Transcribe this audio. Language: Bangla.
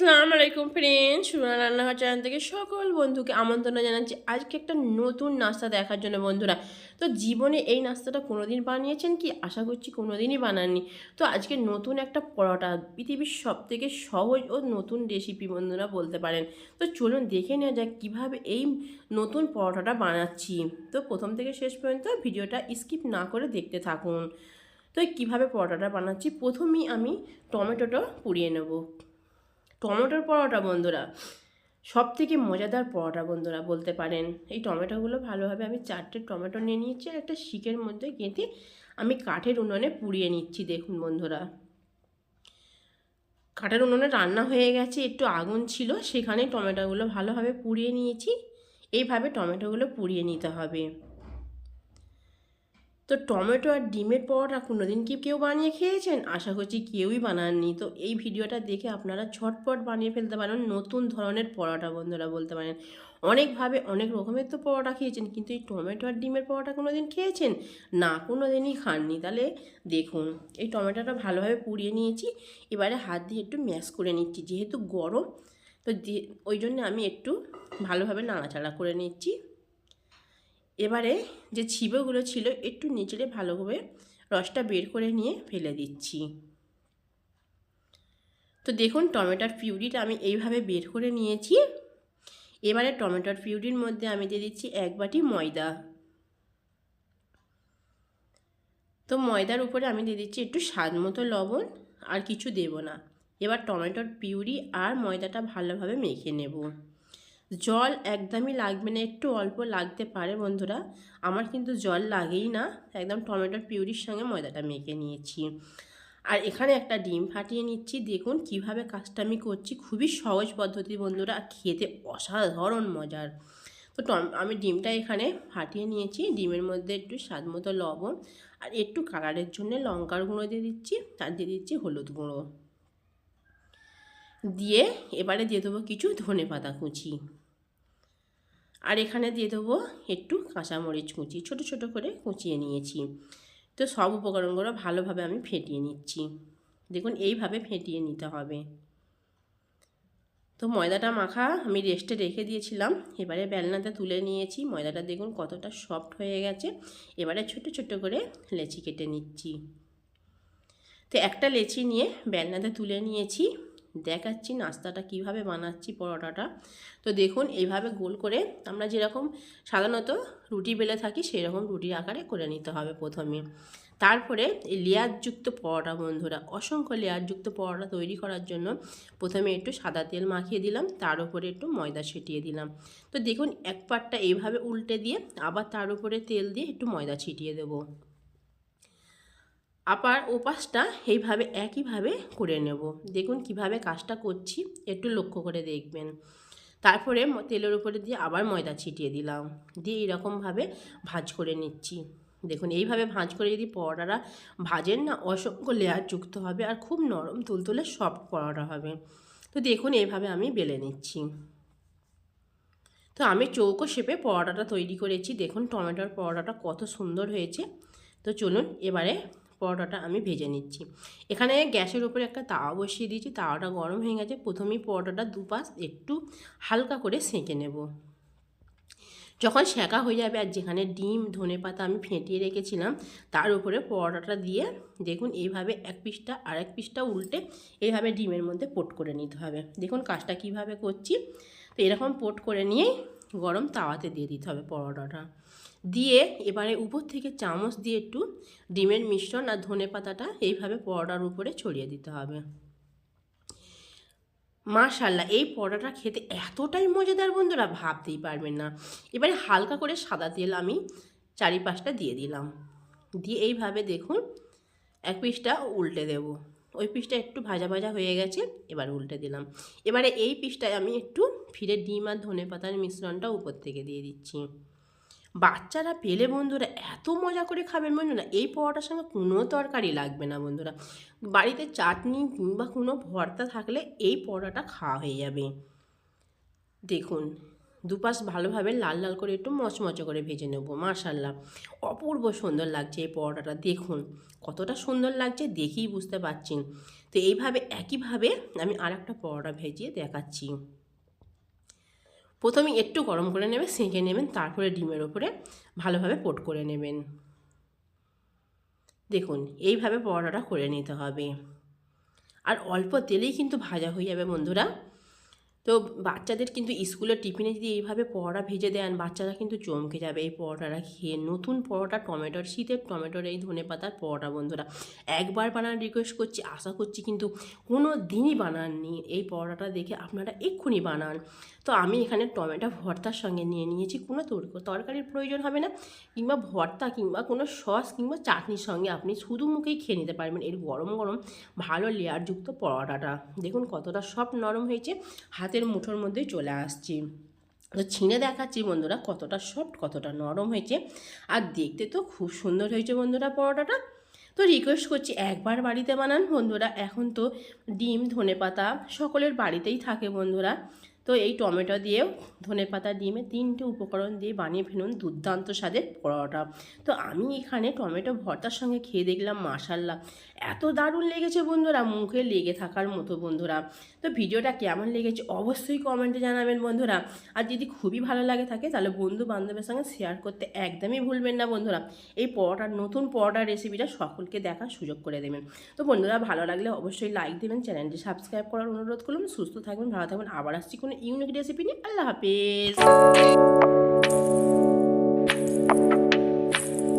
আসসালামু আলাইকুম ফ্রেন্ড সুরা রান্নাঘর চ্যানেল থেকে সকল বন্ধুকে আমন্ত্রণ জানাচ্ছি। আজকে একটা নতুন নাস্তা দেখার জন্য বন্ধুরা। তো জীবনে এই নাস্তাটা কোনোদিন বানিয়েছেন কি? আশা করছি কোনোদিনই বানাননি। তো আজকে নতুন একটা পরোটা, পৃথিবীর সব থেকে সহজ ও নতুন রেসিপি বন্ধুরা বলতে পারেন। তো চলুন দেখে নেওয়া যাক কীভাবে এই নতুন পরোটাটা বানাচ্ছি। তো প্রথম থেকে শেষ পর্যন্ত ভিডিওটা স্কিপ না করে দেখতে থাকুন। তো কীভাবে পরোটাটা বানাচ্ছি? প্রথমেই আমি টমেটোটা পুড়িয়ে নেব। টমেটোর পরোটা, বন্ধুরা। সব থেকে মজাদার পরোটা, বন্ধুরা, বলতে পারেন। এই টমেটোগুলো ভালোভাবে আমি চারটে টমেটো নিয়ে নিয়েছি আর একটা শিকের মধ্যে গেঁথে আমি কাঠের উনুনে পুড়িয়ে নিচ্ছি, দেখুন, বন্ধুরা। কাঠের উনুনে রান্না হয়ে গেছে, একটু আগুন ছিল সেখানে টমেটোগুলো ভালোভাবে পুড়িয়ে নিয়েছি। এইভাবে টমেটোগুলো পুড়িয়ে নিতে হবে। তো টমেটো আর ডিমের পরোটা কোনোদিন কি কেউ বানিয়ে খেয়েছেন? আশা করছি কেউই বানাননি। তো এই ভিডিওটা দেখে আপনারা ঝটপট বানিয়ে ফেলতে পারেন, নতুন ধরনের পরোটা বন্ধুরা বলতে পারেন। অনেকভাবে অনেক রকমের তো পরোটা খেয়েছেন, কিন্তু এই টমেটো আর ডিমের পরোটা কোনো দিন খেয়েছেন? না কোনো দিনই খাননি। তাহলে দেখুন, এই টমেটোটা ভালোভাবে পুড়িয়ে নিয়েছি, এবারে হাত দিয়ে একটু ম্যাশ করে নিচ্ছি। যেহেতু গরম, তো ওই জন্য আমি একটু ভালোভাবে নাড়াচাড়া করে নিচ্ছি। এবারে যে ছিপেগুলো ছিল একটু নিচড়ে ভালোভাবে রসটা বের করে নিয়ে ফেলে দিচ্ছি। তো দেখুন টমেটোর পিউরিটা আমি এইভাবে বের করে নিয়েছি। এবারে টমেটোর পিউরির মধ্যে আমি দিয়ে দিচ্ছি এক বাটি ময়দা। তো ময়দার উপরে আমি দিয়ে দিচ্ছি একটু স্বাদ মতো লবণ, আর কিছু দেব না। এবার টমেটোর পিউরি আর ময়দাটা ভালোভাবে মেখে নেব। জল একদমই লাগবে না, একটু অল্প লাগতে পারে বন্ধুরা। আমার কিন্তু জল লাগেই না, একদম টমেটোর পিউরির সঙ্গে ময়দাটা মেখে নিয়েছি। আর এখানে একটা ডিম ফাটিয়ে নিচ্ছি, দেখুন কীভাবে কাজটা আমি করছি। খুবই সহজ পদ্ধতি বন্ধুরা, খেতে অসাধারণ মজার। তো টম, আমি ডিমটা এখানে ফাটিয়ে নিয়েছি, ডিমের মধ্যে একটু স্বাদ মতো লবণ আর একটু কালারের জন্য লঙ্কার গুঁড়ো দিয়ে দিচ্ছি আর দিয়ে দিচ্ছি হলুদ গুঁড়ো। দিয়ে এবারে দিয়ে দেবো কিছু ধনে পাতা কুচি। আর এখানে দিয়ে দেবো একটু কাঁচামরিচ কুচি, ছোট ছোট করে কুচিয়ে নিয়েছি। তো সব উপকরণগুলো ভালোভাবে আমি ফেটিয়ে নিচ্ছি। দেখুন, এইভাবে ফেটিয়ে নিতে হবে। তো ময়দাটা মাখা আমি রেস্টে রেখে দিয়েছিলাম। এবারে বেলনাতে তুলে নিয়েছি। ময়দাটা দেখুন কতটা সফট হয়ে গেছে। এবারে ছোট ছোট করে লেচি কেটে নিচ্ছি। তো একটা লেচি নিয়ে বেলনাতে তুলে নিয়েছি। দেখাচ্ছি নাস্তাটা কীভাবে বানাচ্ছি পরোটাটা। তো দেখুন এইভাবে গোল করে আমরা যেরকম সাধারণত রুটি বেলে থাকি, সেরকম রুটি আকারে করে নিতে হবে প্রথমে। তারপরে এই লেয়ারযুক্ত পরোটা, বন্ধুরা, অসংখ্য লেয়ারযুক্ত পরোটা তৈরি করার জন্য প্রথমে একটু সাদা তেল মাখিয়ে দিলাম, তার উপরে একটু ময়দা ছিটিয়ে দিলাম। তো দেখুন, এক পাটটা এইভাবে উল্টে দিয়ে আবার তার উপরে তেল দিয়ে একটু ময়দা ছিটিয়ে দেবো। আবার ওপাশটা এইভাবে একইভাবে করে নেব। দেখুন কীভাবে কাজটা করছি, একটু লক্ষ্য করে দেখবেন। তারপরে তেলের উপরে দিয়ে আবার ময়দা ছিটিয়ে দিলাম। দিয়ে এইরকমভাবে ভাজ করে নিচ্ছি। দেখুন এইভাবে ভাঁজ করে যদি পরোটাটা ভাজেন না, অসংখ্য লেয়ার যুক্ত হবে আর খুব নরম তুলতুলে সফট পরোটা হবে। তো দেখুন এইভাবে আমি বেলে নিচ্ছি। তো আমি চৌকো শেপে পরোটাটা তৈরি করেছি। দেখুন টমেটোর পরোটাটা কত সুন্দর হয়েছে। তো চলুন এবারে পরোটাটা আমি ভেজে নিচ্ছি। এখানে গ্যাসের উপরে একটা তাওয়া বসিয়ে দিয়েছি, তাওয়াটা গরম হয়ে গেছে। প্রথমেই পরোটাটা দুপাশ একটু হালকা করে সেঁকে নেব। যখন সেঁকা হয়ে যাবে আর যেখানে ডিম, ধনে পাতা আমি ফেটিয়ে রেখেছিলাম, তার উপরে পরোটাটা দিয়ে দেখুন এইভাবে এক পিসটা আর এক পিসটা উল্টে এইভাবে ডিমের মধ্যে পোট করে নিতে হবে। দেখুন কাজটা কীভাবে করছি। তো এরকম পোট করে নিয়েই গরম তাওয়াতে দিয়ে দিতে হবে পরোটাটা। দিয়ে এবারে উপর থেকে চামচ দিয়ে একটু ডিমের মিশ্রণ আর ধনে পাতাটা এইভাবে পরোটার উপরে ছড়িয়ে দিতে হবে। মাশাল্লাহ এই পরোটাটা খেতে এতটাই মজাদার বন্ধুরা, ভাবতেই পারবেন না। এবারে হালকা করে সাদা তেল আমি চারিপাশটা দিয়ে দিলাম। দিয়ে এইভাবে দেখুন, এক পিসটা উল্টে দেব। ওই পিসটা একটু ভাজা ভাজা হয়ে গেছে, এবার উল্টে দিলাম। এবারে এই পিসটায় আমি একটু ফিরে ডিম আর ধনে পাতার মিশ্রণটা উপর থেকে দিয়ে দিচ্ছি। বাচ্চারা পেলে বন্ধুরা এত মজা করে খাবেন বন্ধুরা, এই পরোটার সঙ্গে কোনো তরকারি লাগবে না বন্ধুরা। বাড়িতে চাটনি কিংবা কোনো ভর্তা থাকলে এই পরোটাটা খাওয়া হয়ে যাবে। দেখুন, দুপাশ ভালোভাবে লাল লাল করে একটু মচমচে করে ভেজে নেব মাশাল্লাহ অপূর্ব সুন্দর লাগছে এই পরোটাটা, দেখুন। কতটা সুন্দর লাগছে দেখেই বুঝতে পারছেন। তো এইভাবে, একইভাবে আমি আর একটা পরোটা ভেজিয়ে দেখাচ্ছি। প্রথমে একটু গরম করে নেবে সেঁকে নেবেন, তারপরে ডিমের ওপরে ভালোভাবে পোট করে নেবেন। দেখুন, এইভাবে পরোটাটা করে নিতে হবে। আর অল্প তেলেই কিন্তু ভাজা হয়ে যাবে বন্ধুরা। তো বাচ্চাদের কিন্তু স্কুলের টিফিনে যদি এইভাবে পরোটা ভেজে দেন, বাচ্চারা কিন্তু চমকে যাবে এই পরোটাটা খেয়ে। নতুন পরোটা, টমেটোর শীতের টমেটোর এই ধনে পাতার পরোটা, বন্ধুরা। একবার বানান রিকোয়েস্ট করছি, আশা করছি কিন্তু কোনো দিনই বানাননি। এই পরোটাটা দেখে আপনারা এক্ষুনি বানান। তো আমি এখানে টমেটো ভর্তার সঙ্গে নিয়ে নিয়েছি। কোনো তর- তরকারির প্রয়োজন হবে না, কিংবা ভর্তা কিংবা কোনো সস কিংবা চাটনির সঙ্গে আপনি শুধু মুখেই খেয়ে নিতে পারবেন। এর গরম গরম ভালো লেয়ারযুক্ত পরোটাটা। দেখুন কতটা সব নরম হয়েছে। হাতের মুঠোর মধ্যে চলে আসছি। তো ছিঁড়ে দেখাচ্ছি বন্ধুরা কতটা সফট কতটা নরম হয়েছে। আর দেখতে তো খুব সুন্দর হয়েছে বন্ধুরা পরোটাটা। তো রিকোয়েস্ট করছি একবার বাড়িতে বানান বন্ধুরা। এখন তো ডিম ধনে পাতা সকলের বাড়িতেই থাকে বন্ধুরা। তো এই টমেটো দিয়েও ধনেপাতা ডিমে তিনটে উপকরণ দিয়ে বানিয়ে ফেলুন দুর্দান্ত স্বাদের পরোটা। তো আমি এখানে টমেটো ভর্তার সঙ্গে খেয়ে দেখলাম মাসাল্লাহ এত দারুণ লেগেছে বন্ধুরা, মুখে লেগে থাকার মতো বন্ধুরা। তো ভিডিওটা কেমন লেগেছে অবশ্যই কমেন্টে জানাবেন বন্ধুরা। আর যদি খুবই ভালো লাগে থাকে তাহলে বন্ধু বান্ধবের সঙ্গে শেয়ার করতে একদমই ভুলবেন না বন্ধুরা। এই পরোটার নতুন পরোটার রেসিপিটা সকলকে দেখার সুযোগ করে দেবেন। তো বন্ধুরা ভালো লাগলে অবশ্যই লাইক দেবেন, চ্যানেলটি সাবস্ক্রাইব করার অনুরোধ করলাম। সুস্থ থাকবেন, ভালো থাকবেন। আবার আসছি কোনো ইউনিক রেসিপি নিয়ে আল্লাহ হাফেজ